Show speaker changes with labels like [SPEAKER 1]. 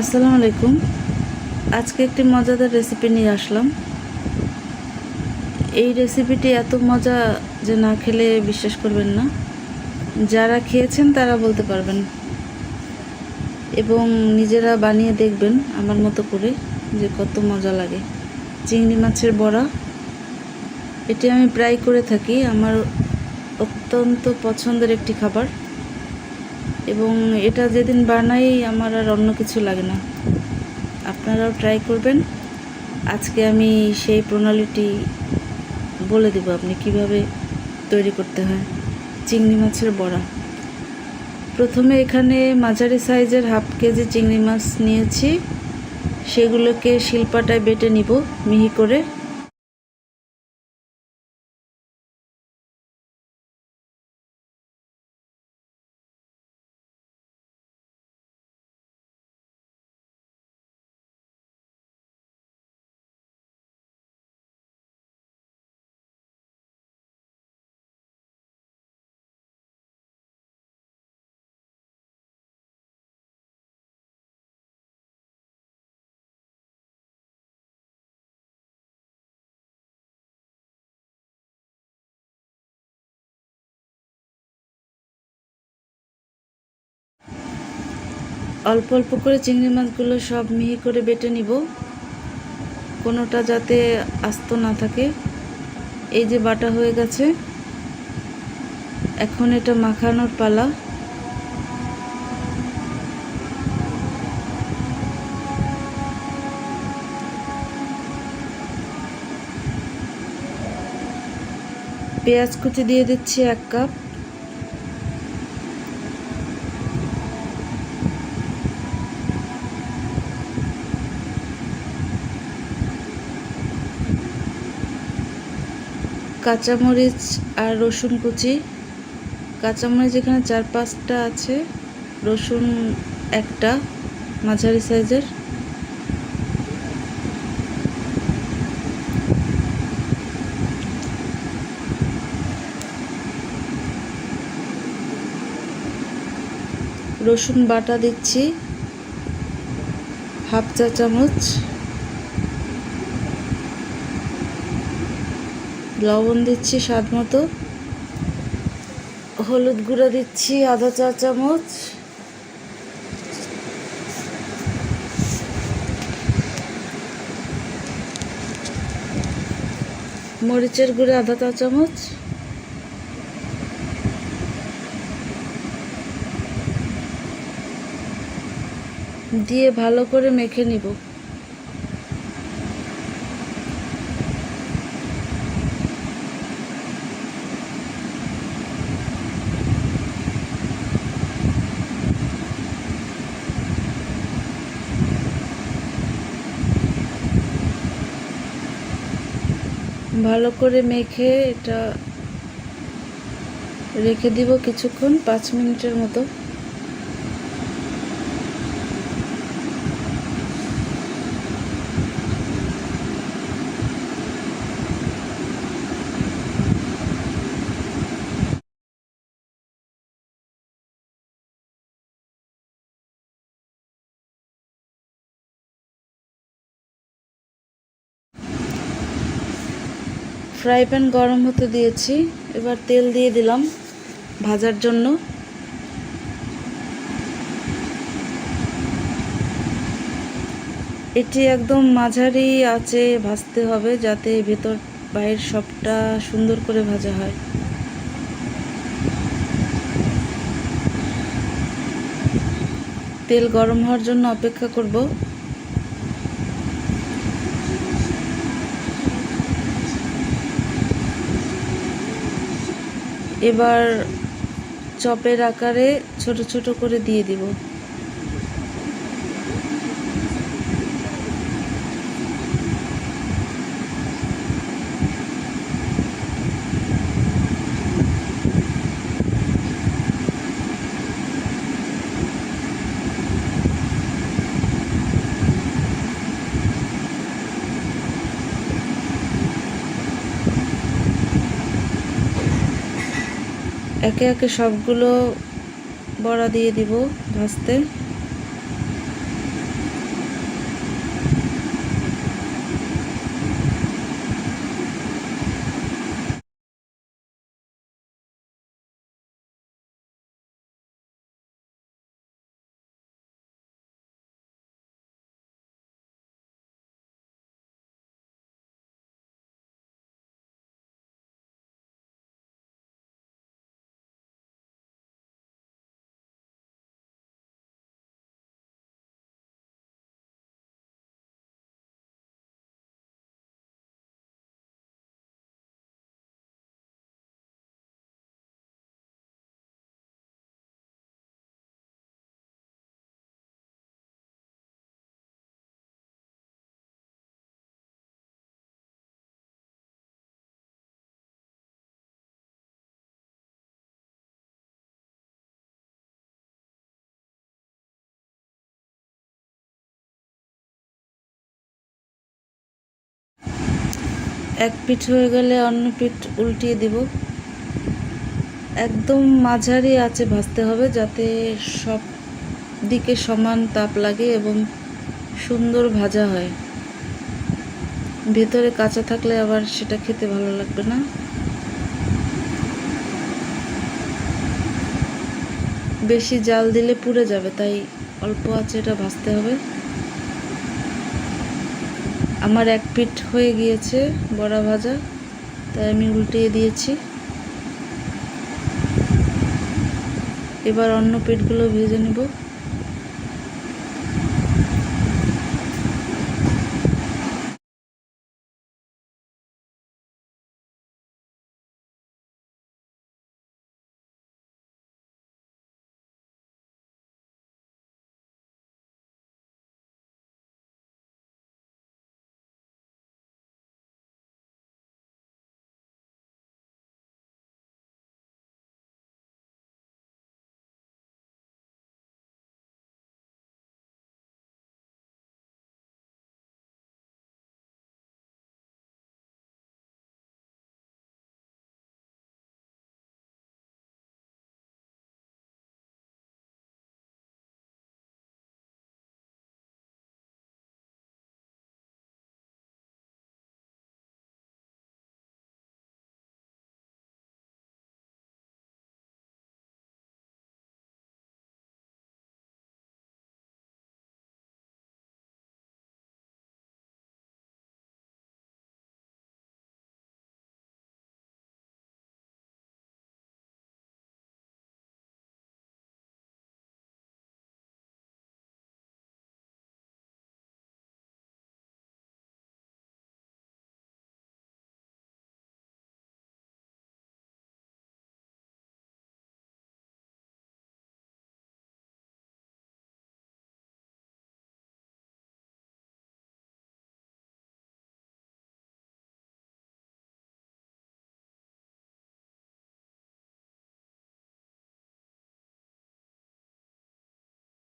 [SPEAKER 1] আসসালামু আলাইকুম। আজকে একটি মজাদার রেসিপি নিয়ে আসলাম। এই রেসিপিটি এত মজা যে না খেলে বিশ্বাস করবেন না। যারা খেয়েছেন তারা বলতে পারবেন। এবং নিজেরা বানিয়ে দেখবেন আমার মতো করে যে কত মজা লাগে। চিংড়ি মাছের বড়া, এটি আমি প্রায় করে থাকি। আমার অত্যন্ত পছন্দের একটি খাবার। এবং এটা যেদিন বানাই আমার আর অন্য কিছু লাগে না। আপনারাও ট্রাই করবেন। আজকে আমি সেই প্রণালীটি বলে দেব আপনি কীভাবে তৈরি করতে হয়। চিংড়ি মাছের বড়া। প্রথমে এখানে মাঝারি সাইজের হাফ কেজি চিংড়ি মাছ নিয়েছি। সেগুলোকে শিল্পাটায় বেটে নিব মিহি করে। অল্প অল্প করে চিংড়ি মাছগুলো সব মিহি করে বেটে নিব। কোনোটা যাতে আস্ত না থাকে। এই যে বাটা হয়ে গেছে। এখন এটা মাখানোর পালা। পেঁয়াজ কুচি দিয়ে দিচ্ছি এক কাপ। কাঁচামরিচ আর রসুন কুচি। কাঁচামরিচ এখানে চার পাঁচটা আছে। রসুন একটা, মাঝারি সাইজের। রসুন বাটা দিচ্ছি, হাফ চা চামচ। লবণ দিচ্ছি স্বাদ মতো। হলুদ গুঁড়ো দিচ্ছি আধা চা চামচ। মরিচের গুঁড়ো আধা চা চামচ। দিয়ে ভালো করে মেখে নিব। ভালো করে মেখে এটা রেখে দিব কিছুক্ষণ পাঁচ মিনিটের মতো। ফ্রাই প্যান গরম হতে দিয়েছি। এবার তেল দিয়ে দিলাম ভাজার জন্য। এটি একদম মাঝারি আঁচে ভাজতে হবে যাতে ভেতর বাইরের সবটা সুন্দর করে ভাজা হয়। তেল গরম হওয়ার জন্য অপেক্ষা করব। এবার চপের আকারে ছোট ছোট করে দিয়ে দিব। একে একে সবগুলো বড়া দিয়ে দিব ভাজতে। এক পিঠ হয়ে গেলে অন্য পিঠ উল্টিয়ে দিব। একদম মাঝারি আছে ভাজতে হবে যাতে সব দিকে সমান তাপ লাগে এবং সুন্দর ভাজা হয়। ভেতরে কাঁচা থাকলে আবার সেটা খেতে ভালো লাগবে না। বেশি জাল দিলে পুড়ে যাবে, তাই অল্প আছে এটা ভাজতে হবে। আমার এক পিঠ হয়ে গিয়েছে বড়া ভাজা, তাই আমি উল্টিয়ে দিয়েছি। এবার অন্য পিঠগুলো ভেজে নেব।